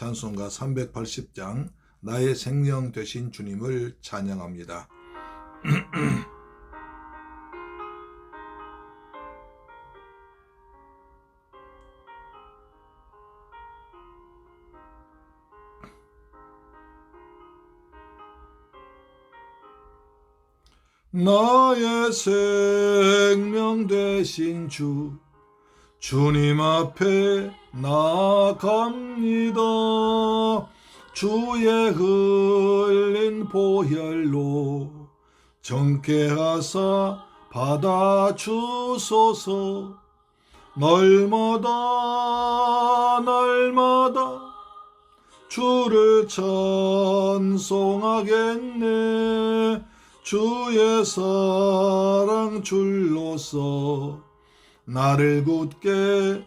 찬송가 380장 나의 생명 되신 주님을 찬양합니다. 나의 생명 되신 주 주님 앞에 나갑니다. 주의 흘린 보혈로 정케하사 받아 주소서 날마다 날마다 주를 찬송하겠네 주의 사랑 줄로서 나를 굳게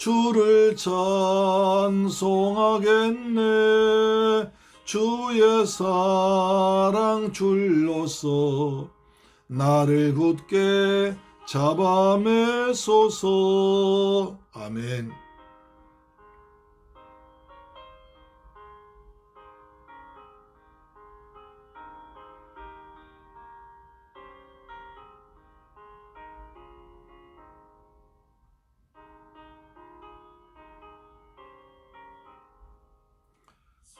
주를 찬송하겠네. 주의 사랑 줄로서 나를 굳게 잡아매소서. 아멘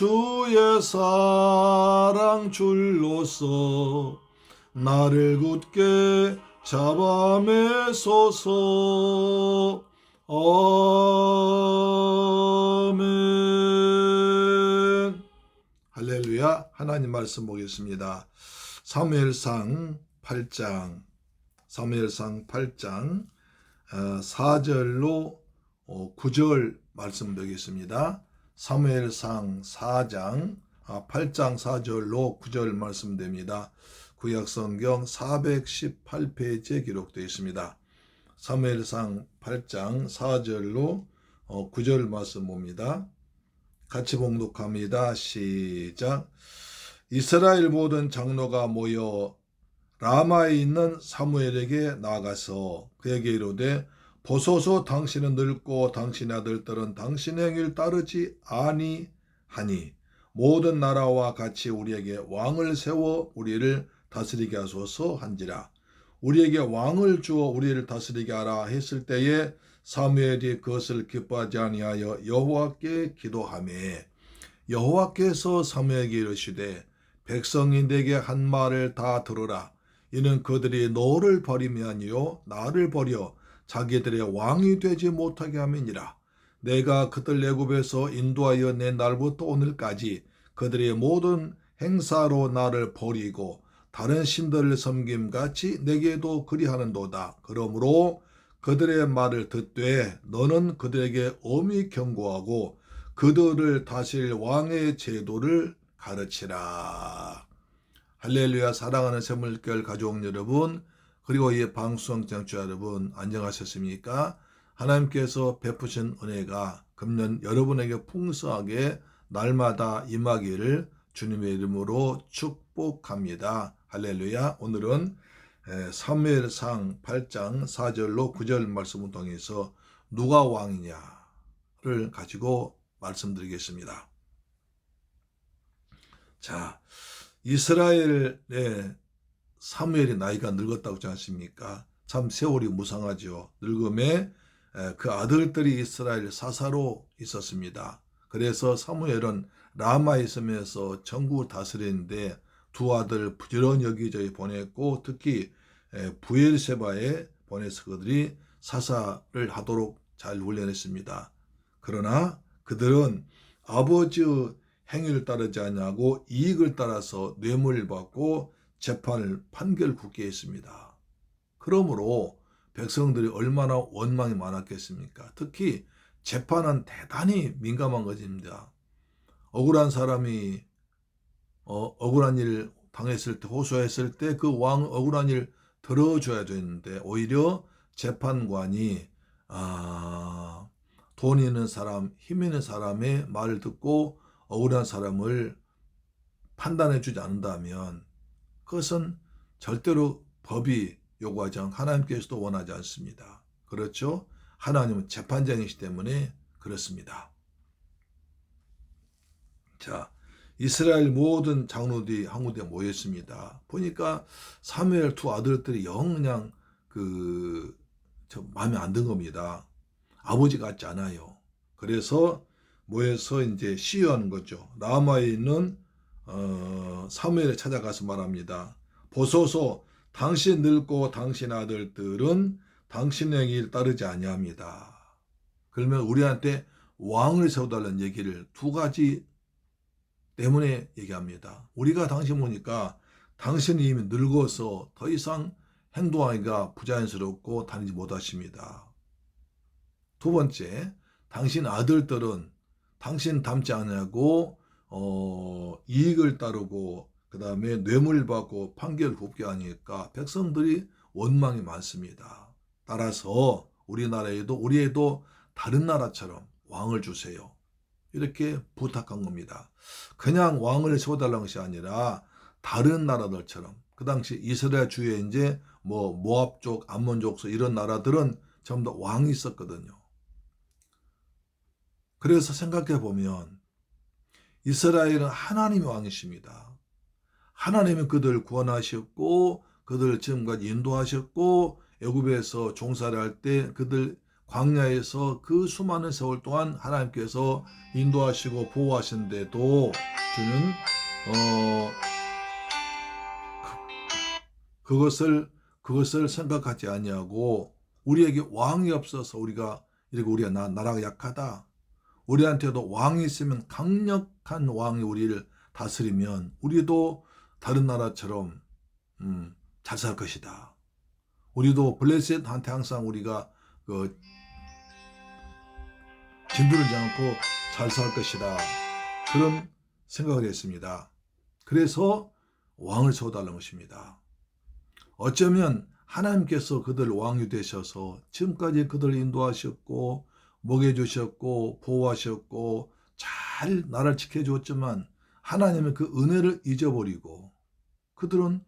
주의 사랑 줄로서 나를 굳게 잡아매소서. 아멘. 할렐루야. 하나님 말씀 보겠습니다. 사무엘상 8장. 사무엘상 8장 4절로 9절 말씀 드리겠습니다. 사무엘상 4장 8장 4절로 9절 말씀됩니다. 구약성경 418페이지에 기록되어 있습니다. 사무엘상 8장 4절로 9절 말씀 봅니다. 같이 봉독합니다. 시작. 이스라엘 모든 장로가 모여 라마에 있는 사무엘에게 나가서 그에게 이르되 보소서 당신은 늙고 당신의 아들들은 당신의 행위를 따르지 아니하니 모든 나라와 같이 우리에게 왕을 세워 우리를 다스리게 하소서 한지라. 우리에게 왕을 주어 우리를 다스리게 하라 했을 때에 사무엘이 그것을 기뻐하지 아니하여 여호와께 기도하매 여호와께서 사무엘에게 이르시되 백성이 내게 한 말을 다 들으라. 이는 그들이 너를 버림이 아니요 나를 버려 자기들의 왕이 되지 못하게 함이니라. 내가 그들 애굽에서 인도하여 낸 날부터 오늘까지 그들의 모든 행사로 나를 버리고 다른 신들을 섬김 같이 내게도 그리하는도다. 그러므로 그들의 말을 듣되 너는 그들에게 엄히 경고하고 그들을 다실 왕의 제도를 가르치라. 할렐루야 사랑하는 새물결 가족 여러분 그리고 이 방송 청취자 여러분 안녕하셨습니까? 하나님께서 베푸신 은혜가 금년 여러분에게 풍성하게 날마다 임하기를 주님의 이름으로 축복합니다. 할렐루야. 오늘은 사무엘상 8장 4절로 9절 말씀을 통해서 누가 왕이냐를 가지고 말씀드리겠습니다. 자, 이스라엘의 사무엘이 나이가 늙었다고 하지 않습니까? 참 세월이 무상하죠. 늙음에 그 아들들이 이스라엘 사사로 있었습니다. 그래서 사무엘은 라마에 있으면서 전국을 다스리는데 두 아들 부지런 여기저기 보냈고 특히 부엘세바에 보내서 그들이 사사를 하도록 잘 훈련했습니다. 그러나 그들은 아버지 행위를 따르지 않냐고 이익을 따라서 뇌물을 받고 재판을 판결 굳게 했습니다. 그러므로 백성들이 얼마나 원망이 많았겠습니까? 특히 재판은 대단히 민감한 것입니다. 억울한 사람이 어, 억울한 일 당했을 때 호소했을 때 그 왕 억울한 일 들어줘야 되는데 오히려 재판관이 아, 돈 있는 사람, 힘 있는 사람의 말을 듣고 억울한 사람을 판단해 주지 않는다면 그것은 절대로 법이 요구하지 않고 하나님께서도 원하지 않습니다. 그렇죠? 하나님은 재판장이시 때문에 그렇습니다. 자, 이스라엘 모든 장로들이 한 군데 모였습니다. 보니까 사무엘 두 아들들이 영 그냥 그 마음에 안 든 겁니다. 아버지 같지 않아요. 그래서 모여서 이제 시위하는 거죠. 라마에 있는 어, 사무엘에 찾아가서 말합니다. 보소서 당신 늙고 당신 아들들은 당신의 길 따르지 아니합니다. 그러면 우리한테 왕을 세워달라는 얘기를 두 가지 때문에 얘기합니다. 우리가 당신 보니까 당신이 이미 늙어서 더 이상 행동하기가 부자연스럽고 다니지 못하십니다. 두 번째, 당신 아들들은 당신 닮지 않냐고 어, 이익을 따르고 그 다음에 뇌물 받고 판결 굽게 하니까 백성들이 원망이 많습니다. 따라서 우리나라에도 우리에도 다른 나라처럼 왕을 주세요. 이렇게 부탁한 겁니다. 그냥 왕을 세워달라는 것이 아니라 다른 나라들처럼 그 당시 이스라엘 주에 이제 뭐 모압족, 암몬족 이런 나라들은 전부 다 왕이 있었거든요. 그래서 생각해 보면 이스라엘은 하나님의 왕이십니다. 하나님은 그들 구원하셨고 그들 지금까지 인도하셨고 애굽에서 종사를 할 때 그들 광야에서 그 수많은 세월 동안 하나님께서 인도하시고 보호하신데도 주는 어 그, 그것을 그것을 생각하지 아니하고 우리에게 왕이 없어서 우리가 이렇게 우리가 나, 나라가 약하다. 우리한테도 왕이 있으면 강력한 왕이 우리를 다스리면 우리도 다른 나라처럼 음, 잘 살 것이다. 우리도 블레셋한테 항상 우리가 그 진두르지 않고 잘 살 것이다. 그런 생각을 했습니다. 그래서 왕을 세워달라는 것입니다. 어쩌면 하나님께서 그들 왕이 되셔서 지금까지 그들 인도하셨고 먹여주셨고 보호하셨고 잘 나를 지켜주었지만 하나님은 그 은혜를 잊어버리고 그들은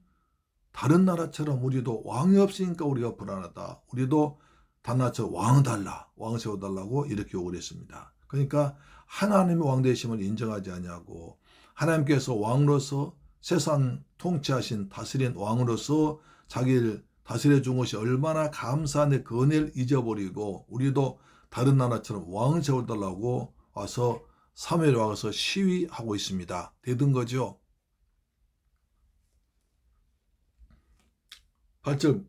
다른 나라처럼 우리도 왕이 없으니까 우리가 불안하다. 우리도 단나처 왕 달라. 왕 세워달라고 이렇게 요구를 했습니다. 그러니까 하나님의 왕 되심을 인정하지 않냐고 하나님께서 왕으로서 세상 통치하신 다스린 왕으로서 자기를 다스려 준 것이 얼마나 감사한데 그 은혜를 잊어버리고 우리도 다른 나라처럼 왕을 세워달라고 와서 3회에 와서 시위하고 있습니다. 되든 거죠. 8절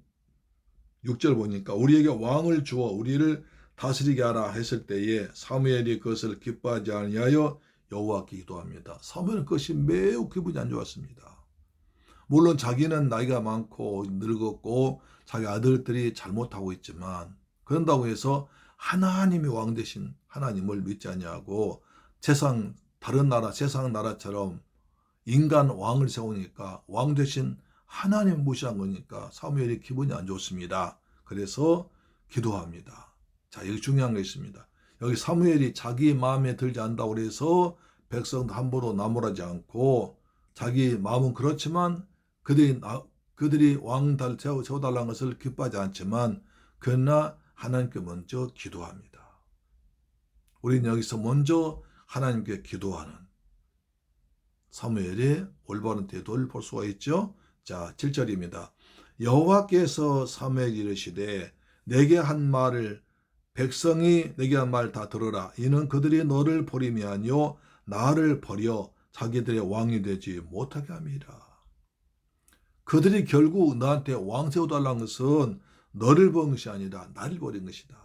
6절 보니까 우리에게 왕을 주어 우리를 다스리게 하라 했을 때에 사무엘이 그것을 기뻐하지 아니하여 여호와께 기도합니다. 사무엘은 그것이 매우 기분이 안 좋았습니다. 물론 자기는 나이가 많고 늙었고 자기 아들들이 잘못하고 있지만 그런다고 해서 하나님이 왕 되신 하나님을 믿지 않냐고 세상 다른 나라 세상 나라처럼 인간 왕을 세우니까 왕 대신 하나님 무시한 거니까 사무엘이 기분이 안 좋습니다. 그래서 기도합니다. 자, 여기 중요한 게 있습니다. 여기 사무엘이 자기 마음에 들지 않다고 그래서 백성도 함부로 나무라지 않고 자기 마음은 그렇지만 그들이 그들이 왕달 세워 세워달라는 것을 기뻐하지 않지만 그러나 하나님께 먼저 기도합니다. 우리는 여기서 먼저 하나님께 기도하는 사무엘의 올바른 태도를 볼 수가 있죠. 자, 7절입니다. 여호와께서 사무엘에게 이르시되 내게 한 말을 백성이 내게 한 말 다 들어라. 이는 그들이 너를 버림이 아니요 나를 버려 자기들의 왕이 되지 못하게 함이라. 그들이 결국 너한테 왕 세워달라는 것은 너를 버린 것이 아니라 나를 버린 것이다.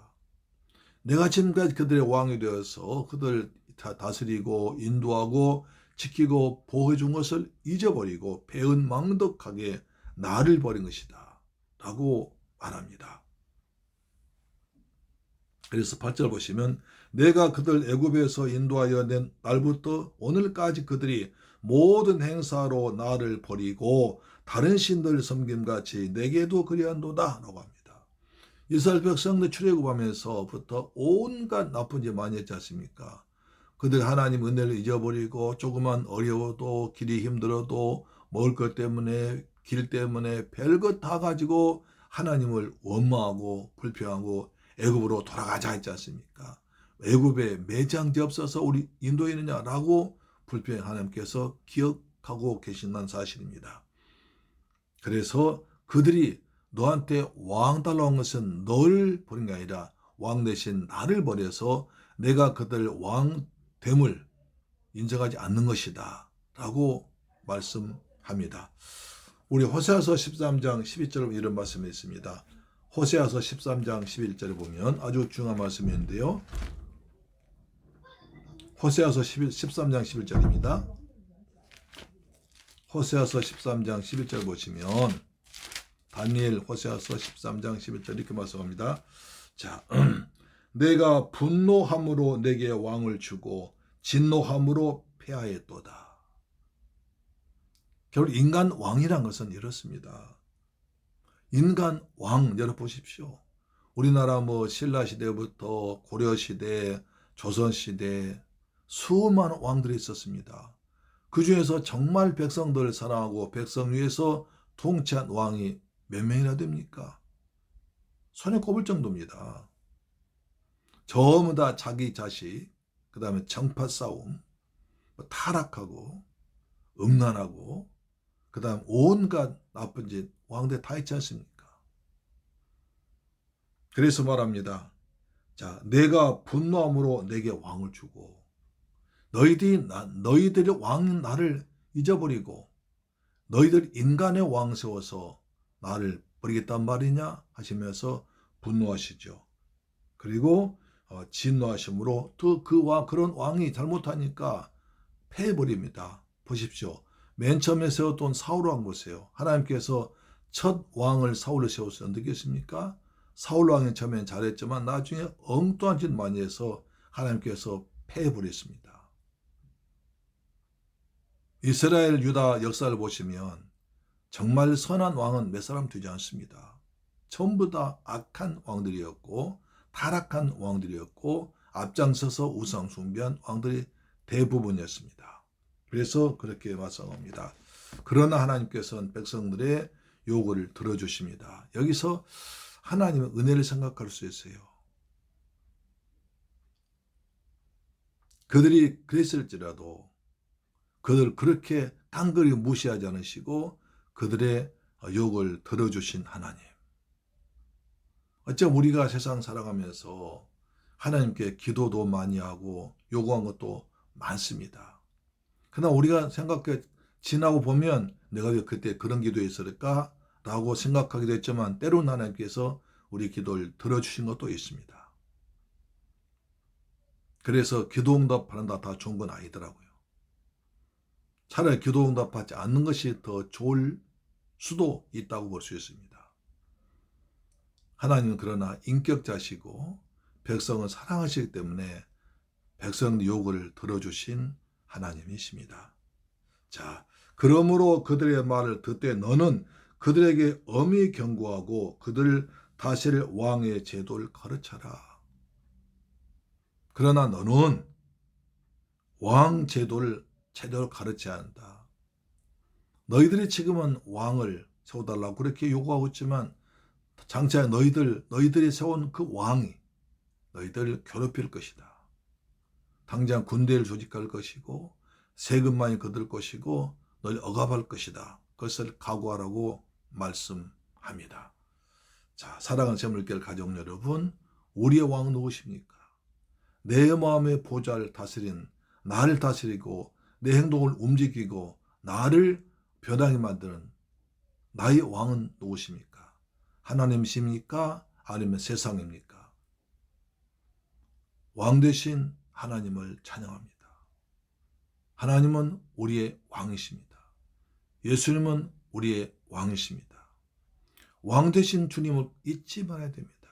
내가 지금까지 그들의 왕이 되어서 그들 다스리고 인도하고 지키고 보호해 준 것을 잊어버리고 배은망덕하게 나를 버린 것이다. 라고 말합니다. 그래서 8절 보시면 내가 그들 애굽에서 인도하여 낸 날부터 오늘까지 그들이 모든 행사로 나를 버리고 다른 신들 섬김같이 내게도 그리한도다 라고 합니다. 이스라엘 백성들 출애굽하면서부터 온갖 나쁜 짓 많이 했지 않습니까? 그들 하나님 은혜를 잊어버리고 조금만 어려워도 길이 힘들어도 먹을 것 때문에 길 때문에 별것 다 가지고 하나님을 원망하고 불평하고 애굽으로 돌아가자 했지 않습니까? 애굽에 매장지 없어서 우리 인도에 있느냐라고 불평 하나님께서 기억하고 계신다는 사실입니다. 그래서 그들이 너한테 왕 달라온 것은 널 버린 게 아니라 왕 대신 나를 버려서 내가 그들 왕됨을 인정하지 않는 것이다. 라고 말씀합니다. 우리 호세아서 13장 12절에 이런 말씀이 있습니다. 호세아서 13장 11절에 보면 아주 중요한 말씀이 있는데요. 호세아서 11, 13장 11절입니다. 호세아서 13장 11절 보시면 다니엘 호세아서 13장 11절 이렇게 말씀합니다. 자, 내가 분노함으로 내게 왕을 주고 진노함으로 폐하였도다. 결국 인간 왕이란 것은 이렇습니다. 인간 왕 열어 보십시오. 우리나라 뭐 신라 시대부터 고려 시대, 조선 시대 수많은 왕들이 있었습니다. 그 중에서 정말 백성들을 사랑하고 백성 위에서 통치한 왕이 몇 명이나 됩니까? 손에 꼽을 정도입니다. 전부 다 자기 자식, 그 다음에 정파 싸움, 뭐 타락하고, 음란하고, 그 다음 온갖 나쁜 짓, 왕대 다 있지 않습니까? 그래서 말합니다. 자, 내가 분노함으로 내게 왕을 주고, 너희들이, 나, 너희들의 왕 나를 잊어버리고, 너희들 인간의 왕 세워서 나를 버리겠단 말이냐 하시면서 분노하시죠. 그리고 어, 진노하심으로 또그 왕, 그런 왕이 잘못하니까 패해버립니다. 보십시오. 맨 처음에 세웠던 사울 왕 보세요. 하나님께서 첫 왕을 사울을 세워서 어떻겠습니까? 사울 왕이 처음엔 잘했지만 나중에 엉뚱한 짓 많이 해서 하나님께서 패해버렸습니다. 이스라엘 유다 역사를 보시면 정말 선한 왕은 몇 사람 되지 않습니다. 전부 다 악한 왕들이었고 타락한 왕들이었고 앞장서서 우상 숭배한 왕들이 대부분이었습니다. 그래서 그렇게 말씀합니다. 그러나 하나님께서는 백성들의 요구를 들어주십니다. 여기서 하나님의 은혜를 생각할 수 있어요. 그들이 그랬을지라도 그들 그렇게 깡그리 무시하지 않으시고 그들의 욕을 들어주신 하나님. 어쩜 우리가 세상 살아가면서 하나님께 기도도 많이 하고 요구한 것도 많습니다. 그러나 우리가 생각해 지나고 보면 내가 왜 그때 그런 기도했을까? 라고 생각하기도 했지만 때로는 하나님께서 우리 기도를 들어주신 것도 있습니다. 그래서 기도 응답하는다 다 좋은 건 아니더라고요. 차라리 기도 응답받지 않는 것이 더 좋을 수도 있다고 볼 수 있습니다. 하나님은 그러나 인격자시고 백성을 사랑하시기 때문에 백성 요구를 들어주신 하나님이십니다. 자, 그러므로 그들의 말을 듣되 너는 그들에게 엄히 경고하고 그들 다스릴 왕의 제도를 가르쳐라. 그러나 너는 왕 제도를 제대로 가르쳐야 한다. 너희들이 지금은 왕을 세워달라고 그렇게 요구하고 있지만 장차 너희들 너희들이 세운 그 왕이 너희들을 괴롭힐 것이다. 당장 군대를 조직할 것이고 세금 많이 거둘 것이고 널 억압할 것이다. 그것을 각오하라고 말씀합니다. 자, 사랑하는 재물결 가족 여러분, 우리의 왕 누구십니까? 내 마음의 보좌를 다스린 나를 다스리고 내 행동을 움직이고 나를 변하게 만드는 나의 왕은 누구십니까? 하나님이십니까? 아니면 세상입니까? 왕 대신 하나님을 찬양합니다. 하나님은 우리의 왕이십니다. 예수님은 우리의 왕이십니다. 왕 대신 주님을 잊지 말아야 됩니다.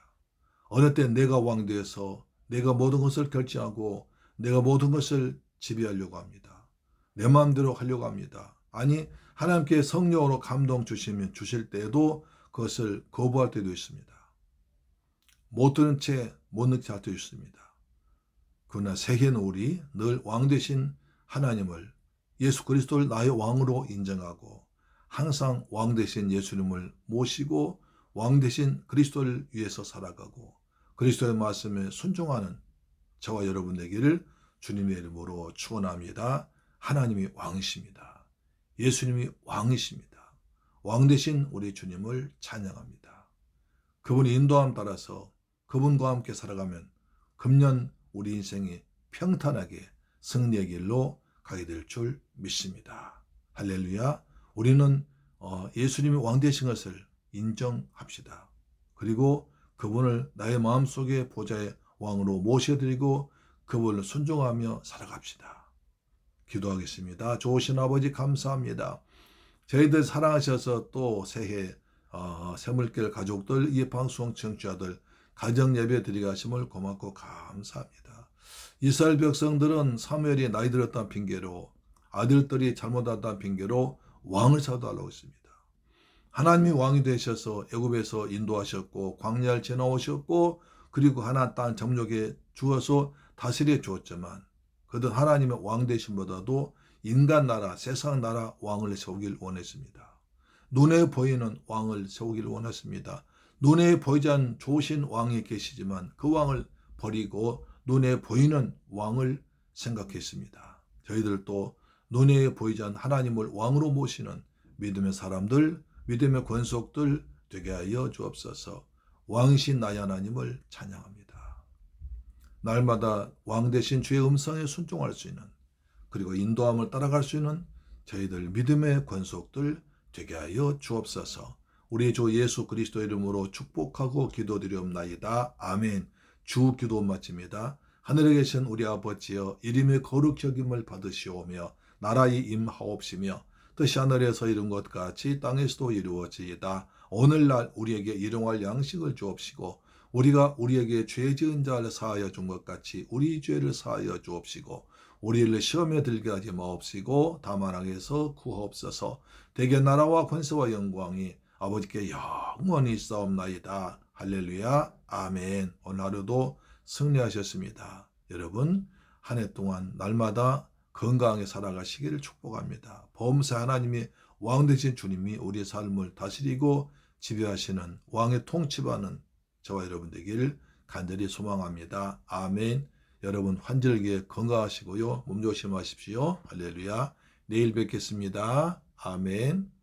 어느 때 내가 왕 되어서 내가 모든 것을 결정하고 내가 모든 것을 지배하려고 합니다. 내 마음대로 하려고 합니다. 아니 하나님께 성령으로 감동 주시면 주실 때에도 그것을 거부할 때도 있습니다. 못 들은 채 못 느끼 할 때도 있습니다. 그러나 세계는 우리 늘왕 되신 하나님을 예수 그리스도를 나의 왕으로 인정하고 항상 왕 되신 예수님을 모시고 왕 되신 그리스도를 위해서 살아가고 그리스도의 말씀에 순종하는 저와 여러분 되기를 주님의 이름으로 축원합니다. 하나님이 왕이십니다. 예수님이 왕이십니다. 왕 되신 우리 주님을 찬양합니다. 그분의 인도함 따라서 그분과 함께 살아가면 금년 우리 인생이 평탄하게 승리의 길로 가게 될 줄 믿습니다. 할렐루야. 우리는 어, 예수님이 왕 되신 것을 인정합시다. 그리고 그분을 나의 마음속에 보좌의 왕으로 모셔드리고 그분을 순종하며 살아갑시다. 기도하겠습니다. 좋으신 아버지 감사합니다. 저희들 사랑하셔서 또 새해 어, 새물길 가족들 이 방송 청취자들 가정 예배 드리가심을 고맙고 감사합니다. 이스라엘 백성들은 사무엘이 나이 들었다는 핑계로 아들들이 잘못했다는 핑계로 왕을 사도하려고 했습니다. 하나님이 왕이 되셔서 애굽에서 인도하셨고 광야를 지나오셨고 그리고 하나 땅 정욕에 주어서 다스려 주었지만 그들 하나님의 왕 되심보다도 인간 나라, 세상 나라 왕을 세우길 원했습니다. 눈에 보이는 왕을 세우길 원했습니다. 눈에 보이지 않는 좋으신 왕이 계시지만 그 왕을 버리고 눈에 보이는 왕을 생각했습니다. 저희들도 눈에 보이지 않는 하나님을 왕으로 모시는 믿음의 사람들, 믿음의 권속들 되게 하여 주옵소서. 왕이신 나의 하나님을 찬양합니다. 날마다 왕 대신 주의 음성에 순종할 수 있는 그리고 인도함을 따라갈 수 있는 저희들 믿음의 권속들 되게 하여 주옵소서. 우리 주 예수 그리스도 이름으로 축복하고 기도드리옵나이다. 아멘. 주 기도 마칩니다. 하늘에 계신 우리 아버지여 이름의 거룩히 여김을 받으시오며 나라의 임하옵시며 뜻이 하늘에서 이룬 것 같이 땅에서도 이루어지이다. 오늘날 우리에게 일용할 양식을 주옵시고 우리가 우리에게 죄 지은 자를 사하여 준 것 같이 우리 죄를 사하여 주옵시고 우리를 시험에 들게 하지 마옵시고 다만 악에서 구하옵소서 대개 나라와 권세와 영광이 아버지께 영원히 싸움나이다. 할렐루야. 아멘. 오늘 하루도 승리하셨습니다. 여러분, 한 해 동안 날마다 건강하게 살아가시기를 축복합니다. 범사 하나님이 왕 되신 주님이 우리의 삶을 다스리고 지배하시는 왕의 통치받는 저와 여러분 되기를 간절히 소망합니다. 아멘. 여러분 환절기에 건강하시고요. 몸 조심하십시오. 할렐루야. 내일 뵙겠습니다. 아멘.